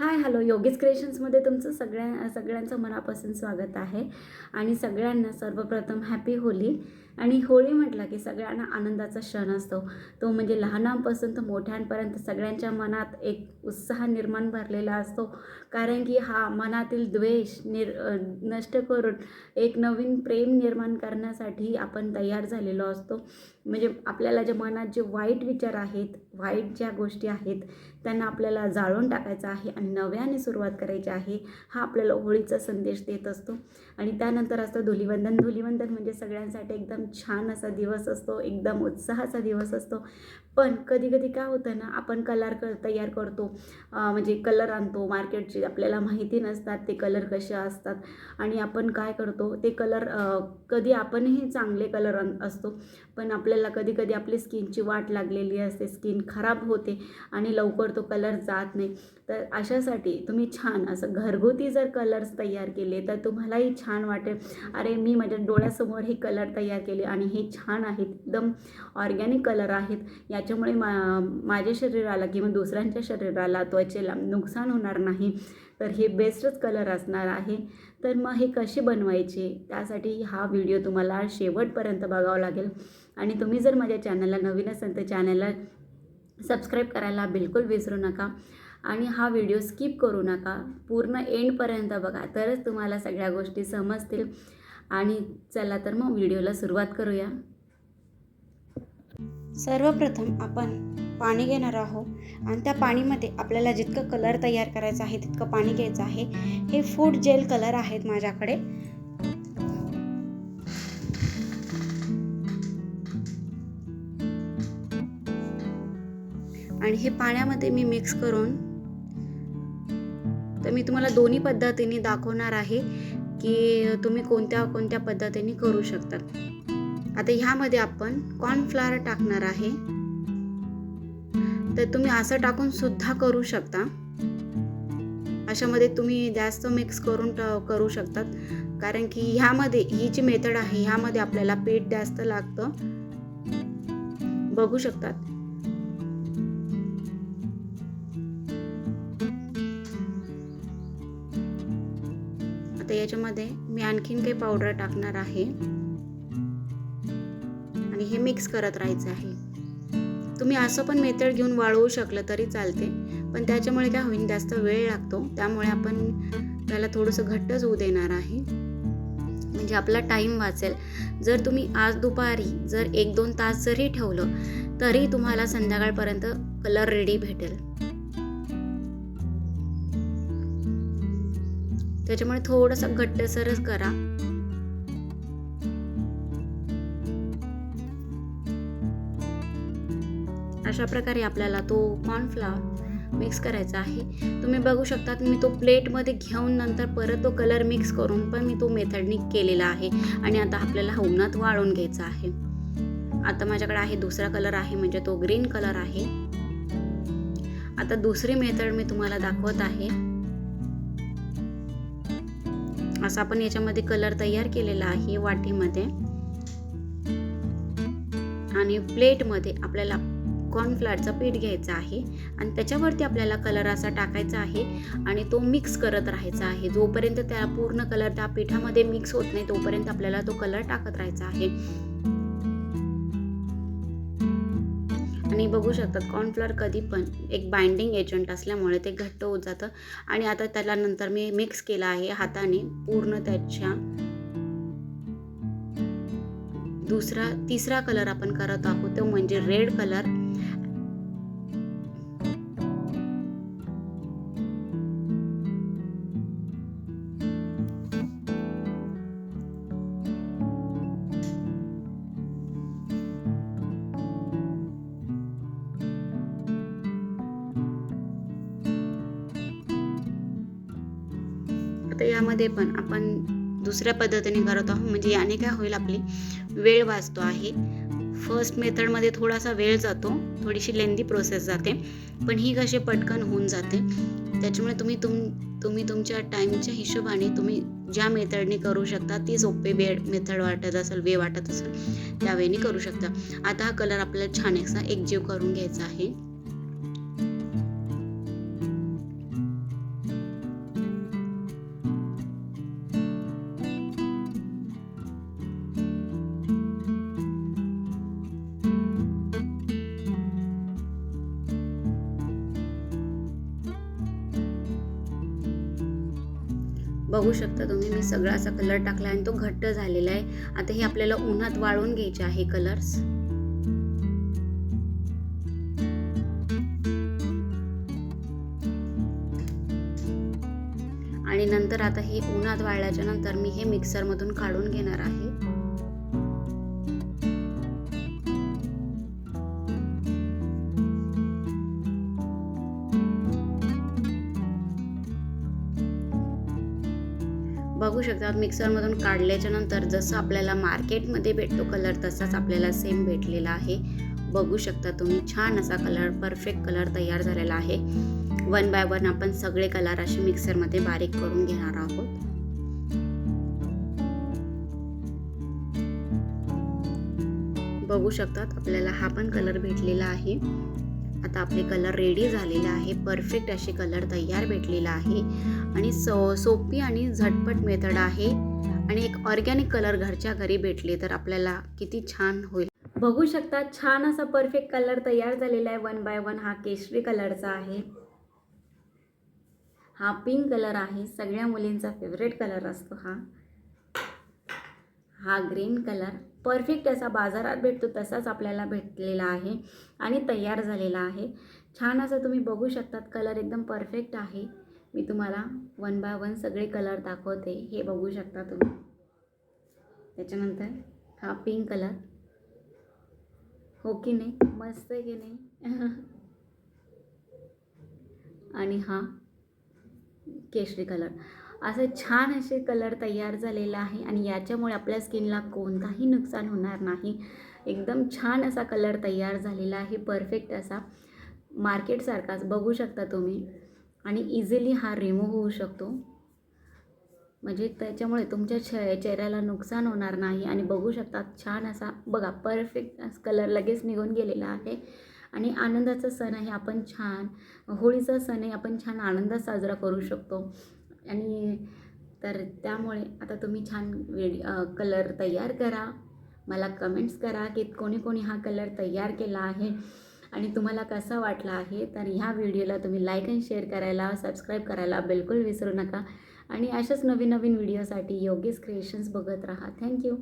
Hi hello. Yogesh क्रिएशन्समध्ये तुमचं सगळ्या सगळ्यांचं मनापासून स्वागत आहे. आणि सगळ्यांना सर्वप्रथम हॅपी होली. आणि होळी म्हटलं की सगळ्यांना आनंदाचा क्षण असतो. तो म्हणजे लहानांपासून तर मोठ्यांपर्यंत सगळ्यांच्या मनात एक उत्साह निर्माण भरलेला असतो. कारण की हा मनातील द्वेष निर नष्ट करून एक नवीन प्रेम निर्माण करण्यासाठी आपण तयार झालेलो असतो. म्हणजे आपल्याला जे मनात जे वाईट विचार आहेत वाईट ज्या गोष्टी आहेत त्यांना आपल्याला जाळून टाकायचं आहे आणि नव्याने सुरुवात करायची आहे हा आपल्याला होळीचा संदेश देत असतो. आणि त्यानंतर असतं धुलिवंदन. धुलिवंदन म्हणजे सगळ्यांसाठी एकदम छान असा दिवस असतो एकदम उत्साहाचा दिवस असतो. पण कधी कधी काय होतं ना आपण कलर क तयार करतो. म्हणजे कलर आणतो मार्केटचे आपल्याला माहिती नसतात ते कलर कसे असतात आणि आपण काय करतो ते कलर कधी आपणही चांगले कलर असतो. पण आपल्याला कधी कधी आपली स्किनची वाट लागलेली असते स्किन खराब होते आणि लवकर तो कलर जात नाही. तर अशासाठी तुम्ही छान असं घरगुती जर कलर्स तयार केले तर तुम्हालाही छान वाटेल. अरे मी माझ्या डोळ्यासमोर हे कलर तयार केले आणि हे छान आहेत एकदम ऑर्गॅनिक कलर आहेत. याच्यामुळे मा माझ्या शरीराला किंवा दुसऱ्यांच्या शरीराला त्वचेला नुकसान होणार नाही. तर हे बेस्टच कलर असणार आहे. तर मग हे कसे बनवायचे? त्यासाठी हा व्हिडिओ तुम्हाला शेवटपर्यंत बघावा लागेल. आणि तुम्ही जर माझ्या चॅनलला नवीन असाल तर चॅनलला सबस्क्राईब करायला बिलकुल विसरू नका. आणि हा व्हिडिओ स्किप करू नका. पूर्ण एंडपर्यंत बघा. तरच तुम्हाला सगळ्या गोष्टी समजतील. आणि चला तर मग व्हिडिओला सुरुवात करूया. सर्वप्रथम आपण पाणी घेणार आहोत आणि त्या पाणीमध्ये आपल्याला जितकं कलर तयार करायचं आहे तितकं पाणी घ्यायचं आहे. हे फूड जेल कलर आहेत माझ्याकडे. आणि हे पाण्यामध्ये मी मिक्स करून तर मी तुम्हाला दोन्ही पद्धतीने दाखवणार आहे. की तुम्ही कोणत्या कोणत्या पद्धतीने करू शकता. आता ह्यामध्ये आपण कॉर्नफ्लावर टाकणार आहे. तर तुम्ही असं टाकून सुद्धा करू शकता. अशामध्ये तुम्ही जास्त मिक्स करून करू शकतात. कारण की ह्यामध्ये ही जी मेथड आहे ह्यामध्ये आपल्याला पीठ जास्त लागतं. बघू शकतात. आता याच्यामध्ये मी आणखीन काही पावडर टाकणार आहे. आणि हे मिक्स करत राहायचं आहे. तुम्ही असं पण मेथड घेऊन वाळवू शकलं तरी चालते. पण त्याच्यामुळे काय होईल जास्त वेळ लागतो. त्यामुळे आपण त्याला थोडंसं घट्टच होऊ देणार आहे. म्हणजे आपला टाईम वाचेल. जर तुम्ही आज दुपारी जर एक दोन तास जरी ठेवलं तरी तुम्हाला संध्याकाळपर्यंत कलर रेडी भेटेल. त्याच्यामुळे थोडंसं घट्टसरच करा. अशा प्रकारे आपल्याला तो कॉर्नफ्लावर मिक्स करायचा आहे. तुम्ही बघू शकतात मी तो प्लेटमध्ये घेऊन नंतर परत तो कलर मिक्स करून पण मी तो मेथडनी केलेला आहे. आणि आता आपल्याला हा उन्हात वाळून घ्यायचा आहे. आता माझ्याकडे आहे दुसरा कलर आहे म्हणजे तो ग्रीन कलर आहे. आता दुसरी मेथड मी तुम्हाला दाखवत आहे. असा आपण याच्यामध्ये कलर तयार केलेला आहे वाटीमध्ये. आणि प्लेटमध्ये आपल्याला कॉर्नफ्लॉरचं पीठ घ्यायचं आहे. आणि त्याच्यावरती आपल्याला कलर असा टाकायचा आहे. आणि तो मिक्स करत राहायचा आहे. जोपर्यंत त्या पूर्ण कलर त्या पिठामध्ये मिक्स होत नाही तोपर्यंत आपल्याला तो कलर टाकत राहायचा आहे. आणि बघू शकतात कॉर्नफ्लॉर कधी पण एक बाइंडिंग एजंट असल्यामुळे ते घट्ट होत जातं. आणि आता त्याला नंतर मी मिक्स केलं आहे हाताने पूर्ण त्याच्या. दुसरा तिसरा कलर आपण करत आहोत तो म्हणजे रेड कलर यामध्ये पण आपण दुसऱ्या पद्धतीने करत आहोत. म्हणजे याने काय होईल आपली वेळ वाचतो आहे. फर्स्ट मेथडमध्ये थोडासा वेळ जातो. थोडीशी लेंदी प्रोसेस जाते. पण ही कशी पटकन होऊन जाते त्याच्यामुळे तुम्ही तुम तुम्ही तुमच्या टाईमच्या हिशोबाने तुम्ही ज्या मेथडने करू शकता ती सोपे वे मेथड वाटत असेल वे वाटत असेल त्यावेळी करू शकता. आता हा कलर आपल्याला छान असा एकजीव करून घ्यायचा आहे. बघू शकता तुम्ही मी सगळा असा कलर टाकला आणि तो घट्ट झालेला आहे. आता हे आपल्याला उन्हात वाळून घ्यायचे आहे कलर्स आणि नंतर आता हे उन्हात वाळल्याच्या नंतर मी हे मिक्सरमधून काढून घेणार आहे. बघू शकता मिक्सरमधून काढल्याच्यानंतर जसं आपल्याला मार्केटमध्ये भेटतो कलर तसाच आपल्याला सेम भेटलेला आहे. बघू शकता तुम्ही छान असा कलर परफेक्ट कलर तयार झालेला आहे. वन बाय वन आपण सगळे कलर असे मिक्सरमध्ये बारीक करून घेणार आहोत. बघू शकतात आपल्याला हा पण कलर भेटलेला आहे. आता आपले कलर रेडी झालेले आहे. परफेक्ट असे कलर तयार भेटलेला आहे. आणि सो सोपी आणि झटपट मेथड आहे. आणि एक ऑर्गॅनिक कलर घरच्या घरी भेटले तर आपल्याला किती छान होईल. बघू शकता छान असा परफेक्ट कलर तयार झालेला आहे. वन बाय वन हा केशरी कलरचा आहे. हा पिंक कलर आहे. सगळ्या मुलींचा फेवरेट कलर असतो हा. हा ग्रीन कलर परफेक्ट असा बाजारात भेटतो तसाच आपल्याला भेटलेला आहे आणि तयार झालेला आहे. छान असं तुम्ही बघू शकतात कलर एकदम परफेक्ट आहे. मी तुम्हाला वन बाय वन सगळे कलर दाखवते. हे बघू शकता तुम्ही. त्याच्यानंतर हा पिंक कलर. हो की नाही? मस्त आहे की नाही? आणि हा केशरी कलर. असे छान असे कलर तयार झालेला आहे आणि याच्यामुळे आपल्या स्किनला कोणताही नुकसान होणार नाही. एकदम छान असा कलर तयार झालेला आहे. परफेक्ट असा मार्केटसारखाच बघू शकता तुम्ही. आणि इझिली हा रिमूव्ह होऊ शकतो. म्हणजे त्याच्यामुळे तुमच्या चे चेहऱ्याला नुकसान होणार नाही आणि बघू शकता छान असा बघा परफेक्ट कलर लगेच निघून गेलेला आहे. आणि आनंदाचा सण आहे आपण छान होळीचा सण आहे आपण छान आनंदात साजरा करू शकतो. आणि तर त्यामुळे आता तुम्ही छान वेडी कलर तयार करा. मला कमेंट्स करा की कोणी कोणी हा कलर तयार केला आहे आणि तुम्हाला कसा वाटला आहे. तर ह्या व्हिडिओला तुम्ही लाईक अँड शेअर करायला सबस्क्राईब करायला बिलकुल विसरू नका. आणि अशाच नवीन नवीन व्हिडिओसाठी योगेश क्रिएशन्स बघत राहा. थँक्यू